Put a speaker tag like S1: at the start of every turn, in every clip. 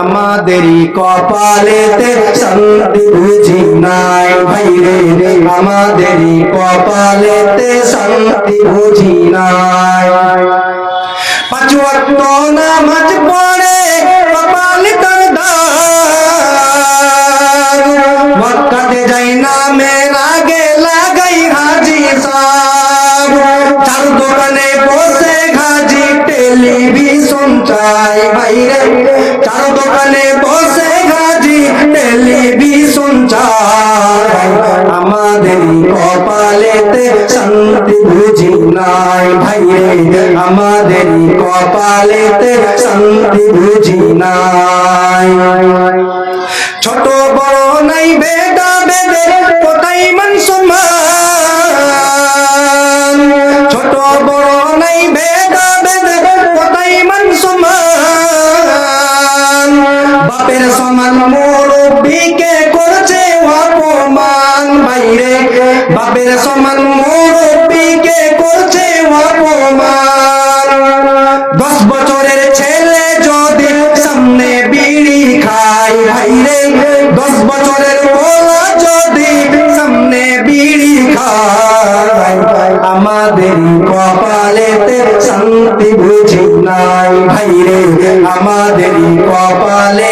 S1: আমাদেরই কপালেতে শান্তি বুঝি নাই ভাইরে রে আমাদেরই কপালেতে শান্তি বুঝি নাই পাঁচ ওয়াক্ত নামাজ পড়ে কপাল তার দাগ মক্কাতে যাই না মেরা গে লাগাই হাজি সা চার দোকানে বসে ঘাজি টেলিভিশন চাই। বাইরে চার দোকানে বসে ঘাজি টেলিভিশন চাই। আমাদের কপালেতে শান্তি বুঝি নাই। ভাইরে, আমাদের কপালেতে শান্তি বুঝি নাই। ছোট বড় নাই বেদা বেদে মুরব্বীকে করছে অপমান। বাইরে বাপের সমান করছে অপমান। দশ বছরের ছেলে যদি সামনে বিড়ি খায় ভাইরে দশ বছরের পোলা যদি সামনে বিড়ি আমাদের কপালেতে শান্তি বুঝি নাই ভাইরে আমাদের কপালেতে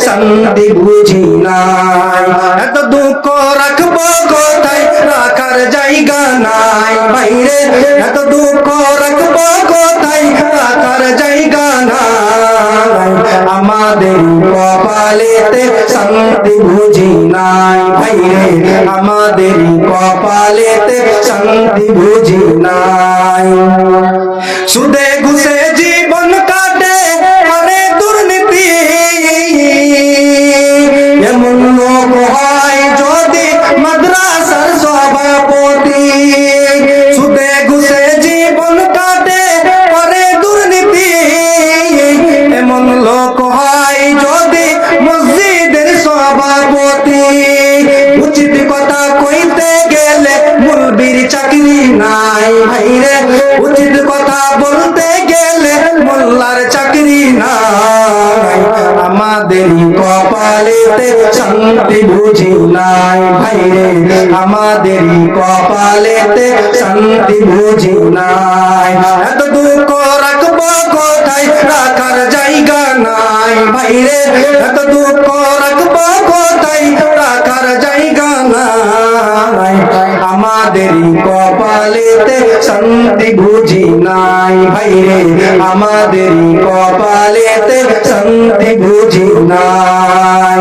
S1: শান্তি বুঝি নাই এত দুঃখ রাখব কোথায়? রাখার জায়গা নাই ভাইরে এত দুঃখ রাখব কোথায়? রাখার জায়গা নাই। আমাদের কপালেতে শান্তি বুঝি নাই ভাইরে আমাদের কপালেতে শান্তি বুঝি নাই সুদে ঘুষে জীবন চাকরি নাই ভাইরে, উচিত কথা বলতে গেলে মোল্লার চাকরি নাই। আমাদের কপালেতে শান্তি বুঝি নাই ভাইরে, আমাদের কপালেতে শান্তি বুঝি নাই। এত দুঃখ রাখব কোথায়? রাখার জায়গা নাই ভাইরে, এত দুঃখ রাখব কোথায়? রাখার জায়গা নাই। আমাদের কপালেতে শান্তি বুঝি নাই ভাইরে আমাদের কপালেতে শান্তি বুঝি নাই।